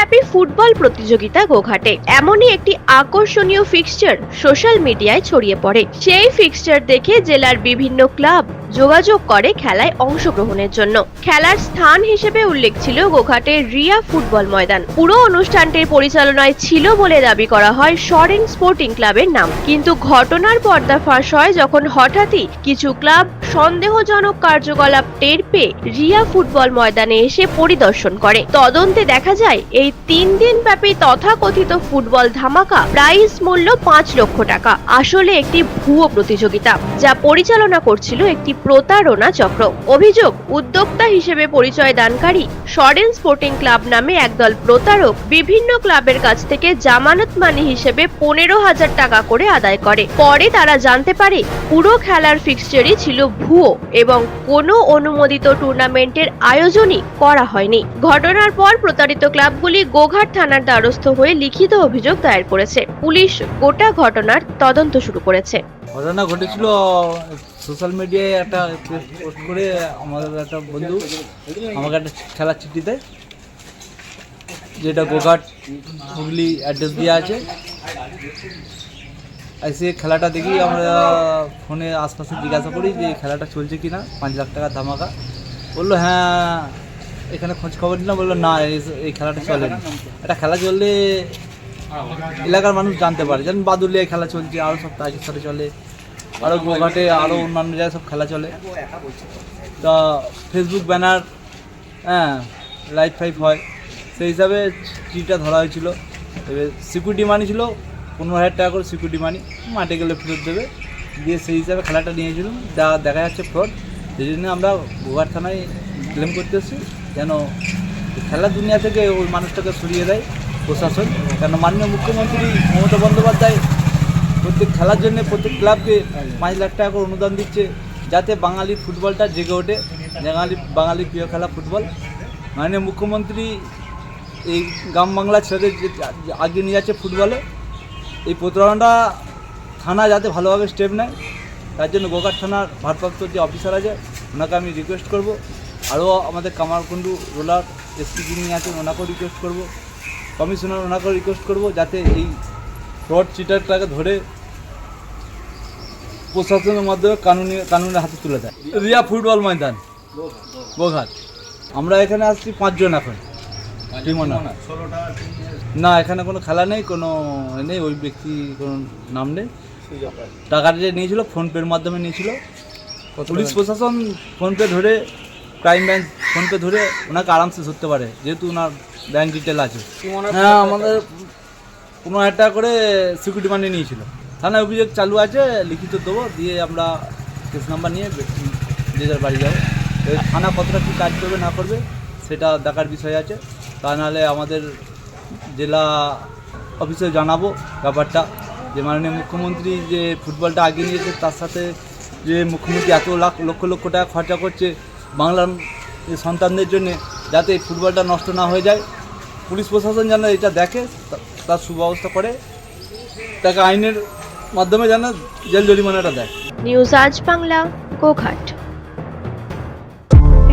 ব্যাপী ফুটবল প্রতিযোগিতা গোঘাটে। এমনই একটি আকর্ষণীয় ফিক্সচার সোশ্যাল মিডিয়ায় ছড়িয়ে পড়ে। সেই ফিক্সচার দেখে জেলার বিভিন্ন ক্লাব যোগাযোগ করে খেলায় অংশগ্রহণের জন্য। খেলার স্থান হিসেবে উল্লেখ ছিল গোঘাটের রিয়া ফুটবল ময়দান। পুরো অনুষ্ঠানটির পরিচালনায় ছিল বলে দাবি করা হয় সরেন স্পোর্টিং ক্লাবের নাম। কিন্তু ঘটনার পর্দা ফাঁস হয় যখন হঠাৎই কিছু ক্লাব সন্দেহজনক কার্যকলাপ টের পেয়ে রিয়া ফুটবল ময়দানে এসে পরিদর্শন করে। তদন্তে দেখা যায়, এই তিন দিন ব্যাপী তথাকথিত ফুটবল ধামাকা প্রাইজ মূল্য পাঁচ লক্ষ টাকা। আসলে একটি ভুয়ো প্রতিযোগিতা, যা পরিচালনা করছিল একটি প্রতারণা চক্র। অভিযোগ, উদ্যোক্তা হিসেবে পরিচয় দানকারী সরেন স্পোর্টিং ক্লাব নামে একদল প্রতারক বিভিন্ন ক্লাবের কাছ থেকে জামানত মানি হিসেবে পনেরো হাজার টাকা করে আদায় করে। পরে তারা জানতে পারে, পুরো খেলার ফিক্সচারই ছিল ভুয়ো এবং কোনো অনুমোদিত টুর্নামেন্টের আয়োজনই করা হয়নি। ঘটনার পর প্রতারিত ক্লাবগুলি গোঘাট থানার দ্বারস্থ হয়ে লিখিত অভিযোগ দায়ের করেছে। পুলিশ গোটা ঘটনার তদন্ত শুরু করেছে। ঘটনা ঘটেছিল সোশ্যাল মিডিয়ায় একটা পোস্ট করে আমাদের একটা বন্ধু আমাকে একটা খেলার চিঠি দেয় যেটা গোঘাট হুগলি অ্যাড্রেস দেওয়া আছে। এসে খেলাটা দেখি, আমরা ফোনে আশপাশে জিজ্ঞাসা করি যে খেলাটা চলছে কি না পাঁচ লাখ টাকা ধামাকা। বলল হ্যাঁ এখানে খোঁজ খবর নিলাম। বলল, না, এই- খেলাটা চলেনি একটা খেলা চললে এলাকার মানুষ জানতে পারে, যেমন বাদুলিয়ায় খেলা চলছে আরও সব তাজের সাথে চলে। আরও গোঘাটে আরও অন্যান্য জায়গায় সব খেলা চলে। তা ফেসবুক ব্যানার হ্যাঁ লাইট ফাইভ হয়। সেই হিসাবে চিঠিটা ধরা হয়েছিল। এবার সিকিউরিটি মানি ছিল পনেরো হাজার টাকা করে সিকিউরিটি মানি মাঠে গেলে ফেরত দেবে। দিয়ে সেই হিসাবে খেলাটা নিয়েছিলাম। যা দেখা যাচ্ছে ফ্রড সেই জন্য আমরা গোঘাট থানায় ক্লেম করতে এসেছি। যেন খেলার দুনিয়া থেকে ওই মানুষটাকে সরিয়ে দেয় প্রশাসন। কেন মাননীয় মুখ্যমন্ত্রী মমতা বন্দ্যোপাধ্যায় প্রত্যেক খেলার জন্য প্রত্যেক ক্লাবকে পাঁচ লাখ টাকা করে অনুদান দিচ্ছে যাতে বাঙালি ফুটবলটা জেগে ওঠে। বাঙালি বাঙালির প্রিয় খেলা ফুটবল। মাননীয় মুখ্যমন্ত্রী এই গ্রাম বাংলা ছেলেদের আগে নিয়ে যাচ্ছে ফুটবলে। এই প্রতারণাটা থানা যাতে ভালোভাবে স্টেপ নেয়, তার জন্য গোঘাট থানার ভারপ্রাপ্ত যে অফিসার আছে, ওনাকে আমি রিকোয়েস্ট করব। আরও আমাদের কামারকুণ্ডু রোলার এসপি যিনি আছেন, ওনাকেও রিকোয়েস্ট করব। কমিশনার ওনাকেও রিকোয়েস্ট করব যাতে এই ফ্রড চিটারটাকে ধরে প্রশাসনের মাধ্যমে কানুনি, কানুনের হাতে তুলে দেয়। রিয়া ফুটবল ময়দান, গোঘাট। আমরা এখানে আসছি পাঁচজন এখন। না এখানে কোনো খেলা নেই কোনো নেই ওই ব্যক্তি কোনো নাম নেই। টাকাটা যে নিয়েছিল ফোনপের মাধ্যমে নিয়েছিল। পুলিশ প্রশাসন ফোনপে ধরে ক্রাইম ব্রাঞ্চ ফোনপে ধরে ওনাকে আরামসে ধরতে পারে যেহেতু ওনার ব্যাংক ডিটেল আছে। হ্যাঁ আমাদের পনেরো হাজার টাকা করে সিকিউরিটি মানি নিয়েছিল। থানায় অভিযোগ চালু আছে লিখিত দেবো দিয়ে আমরা কেস নাম্বার নিয়ে যে যার বাড়ি যাব। থানা কতটা কী কাজ করবে না করবে সেটা দেখার বিষয় আছে। তা নাহলে আমাদের জেলা অফিসে জানাব ব্যাপারটা। যে মাননীয় মুখ্যমন্ত্রী যে ফুটবলটা আগে নিয়েছে, তার সাথে যে মুখ্যমন্ত্রী এত লাখ, লক্ষ লক্ষ টাকা খরচা করছে বাংলার সন্তানদের জন্য, যাতে ফুটবলটা নষ্ট না হয়ে যায়। পুলিশ প্রশাসন যেন এটা দেখে তার সুব্যবস্থা করে, তাকে আইনের মাধ্যমে যেন জেল জরিমানাটা দেয়। নিউজ আজ বাংলা, গোঘাট।